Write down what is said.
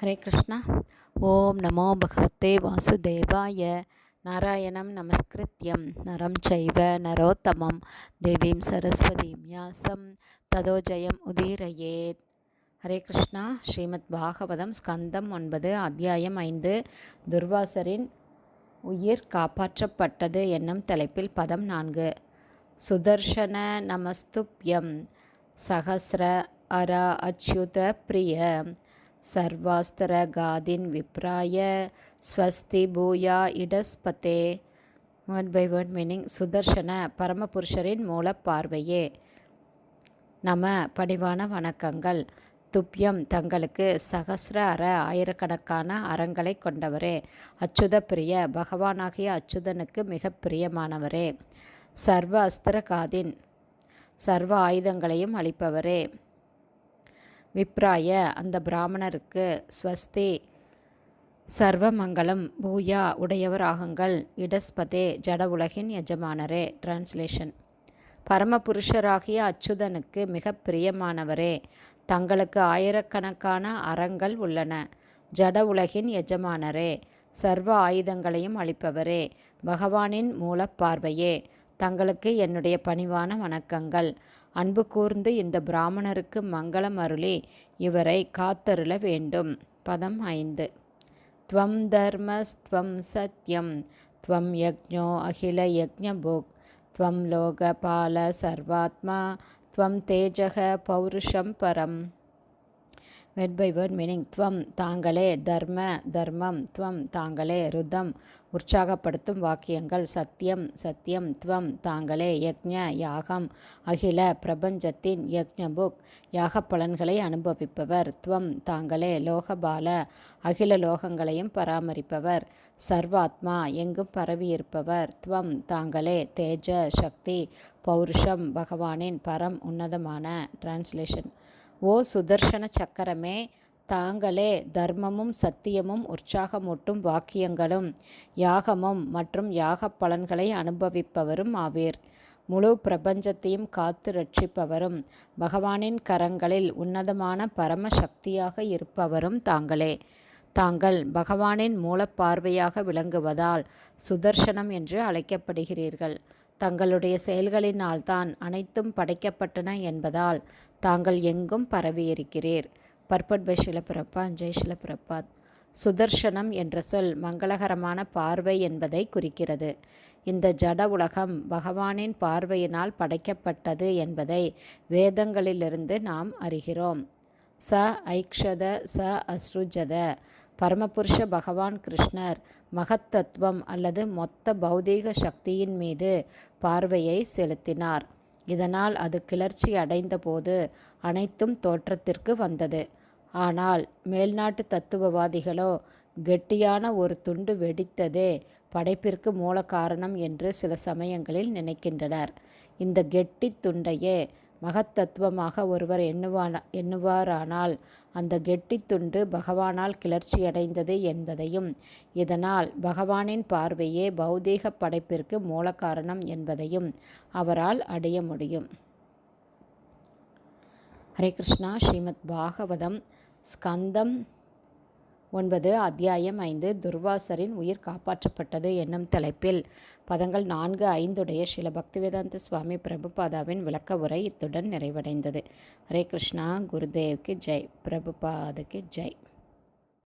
ஹரே கிருஷ்ணா. ஓம் நமோ பகவத்தே வாசுதேவாய. நாராயணம் நமஸ்கிருத்யம். நரம் சைவ நரோத்தமம். தேவீம் சரஸ்வதீம் யாசம். ததோ ஜெயம் உதீரயேத் ஹரே கிருஷ்ணா. ஸ்ரீமத் பாகவதம் ஸ்கந்தம் ஒன்பது அத்தியாயம் ஐந்து. துர்வாசரின் உயிர் காப்பாற்றப்பட்டது என்னும் தலைப்பில் பதம் நான்கு. சுதர்ஷன நமஸ்துப்யம். சஹசிர அர அச்சுத பிரிய சர்வாஸ்திரகாதின் விப்ராய ஸ்வஸ்தி பூயா இடஸ்பதே. Word by word meaning Sudarshana பரமபுருஷரின் மூலப்பார்வையே. நம பணிவான வணக்கங்கள். துப்பியம் தங்களுக்கு சகசிர அற ஆயிரக்கணக்கான அறங்களை கொண்டவரே. அச்சுத பிரிய பகவானாகிய அச்சுதனுக்கு மிக பிரியமானவரே. சர்வ அஸ்திர காதின் சர்வ ஆயுதங்களையும் அளிப்பவரே. விப்ராய அந்த பிராமணருக்கு ஸ்வஸ்தி சர்வமங்கலம் பூயா உடையவராகுங்கள் இடஸ்பதே ஜட உலகின் எஜமானரே. டிரான்ஸ்லேஷன். பரமபுருஷராகிய அச்சுதனுக்கு மிக பிரியமானவரே. தங்களுக்கு ஆயிரக்கணக்கான அறங்கள் உள்ளன. ஜட உலகின் எஜமானரே. சர்வ ஆயுதங்களையும் அளிப்பவரே. பகவானின் மூலப்பார்வையே தங்களுக்கு என்னுடைய பணிவான வணக்கங்கள். அன்பு கூர்ந்து இந்த பிராமணருக்கு மங்களம் அருளி இவரை காத்தருள வேண்டும். பதம் ஐந்து. துவம் தர்மஸ்துவம் சத்யம் துவம் யக்ஞோ அகில யக்ஞபுக் துவம் லோகபால சர்வாத்மா துவம் தேஜக பௌருஷம் பரம். வேர்ட் பை வேர்ட் மீனிங் துவம் தாங்களே தர்ம தர்மம் துவம் தாங்களே ருதம் உற்சாகப்படுத்தும் வாக்கியங்கள் சத்தியம் சத்தியம் துவம் தாங்களே யக்ஞ யாகம் அகில பிரபஞ்சத்தின் யக்ஞ புக் யாக பலன்களை அனுபவிப்பவர் துவம் தாங்களே லோகபால அகில லோகங்களையும் பராமரிப்பவர் சர்வாத்மா எங்கும் பரவியிருப்பவர் துவம் தாங்களே தேஜ சக்தி பௌருஷம் பகவானின் பரம் உன்னதமான டிரான்ஸ்லேஷன் ஓ சுதர்சன சக்கரமே தாங்களே தர்மமும் சத்தியமும் உற்சாகமூட்டும் வாக்கியங்களும் யாகமும் மற்றும் யாக பலன்களை அனுபவிப்பவரும் ஆவீர். முழு பிரபஞ்சத்தையும் காத்து ரட்சிப்பவரும் பகவானின் கரங்களில் உன்னதமான பரம சக்தியாக இருப்பவரும் தாங்களே. தாங்கள் பகவானின் மூலப்பார்வையாக விளங்குவதால் சுதர்சனம் என்று அழைக்கப்படுகிறீர்கள். தங்களுடைய செயல்களினால்தான் அனைத்தும் படைக்கப்பட்டன என்பதால் தாங்கள் எங்கும் பரவியிருக்கிறீர். பர்பட் பை ஷிலபிரப்பா ஜெய் சிலப்பிரப்பாத் சுதர்ஷனம் என்ற சொல் மங்களகரமான பார்வை என்பதை குறிக்கிறது. இந்த ஜட உலகம் பகவானின் பார்வையினால் படைக்கப்பட்டது என்பதை வேதங்களிலிருந்து நாம் அறிகிறோம். ச ஐக்ஷத ச அஸ்ருஜத. பரமபுருஷ பகவான் கிருஷ்ணர் மகத்தத்துவம் அல்லது மொத்த பௌதீக சக்தியின் மீது பார்வையை செலுத்தினார். இதனால் அது கிளர்ச்சி அடைந்தபோது அனைத்தும் தோற்றத்திற்கு வந்தது. ஆனால் மேல்நாட்டு தத்துவவாதிகளோ கெட்டியான ஒரு துண்டு வெடித்ததே படைப்பிற்கு மூல காரணம் என்று சில சமயங்களில் நினைக்கின்றனர். இந்த கெட்டி துண்டையே மகத்தத்துவமாக ஒருவர் எண்ணுவான எண்ணுவாரானால் அந்த கெட்டித்துண்டு பகவானால் கிளர்ச்சியடைந்தது என்பதையும் இதனால் பகவானின் பார்வையே பௌதீக படைப்பிற்கு மூல காரணம் என்பதையும் அவரால் அடைய முடியும். ஹரே கிருஷ்ணா. ஸ்ரீமத் பாகவதம் ஸ்கந்தம் ஒன்பது அத்தியாயம் ஐந்து துர்வாசரின் உயிர் காப்பாற்றப்பட்டது என்னும் தலைப்பில் பதங்கள் நான்கு ஐந்துடைய சில பக்திவேதாந்த சுவாமி பிரபுபாதாவின் விளக்க உரை இத்துடன் நிறைவடைந்தது. ஹரே கிருஷ்ணா குருதேவ்க்கு ஜெய். பிரபுபாதுக்கு ஜெய்.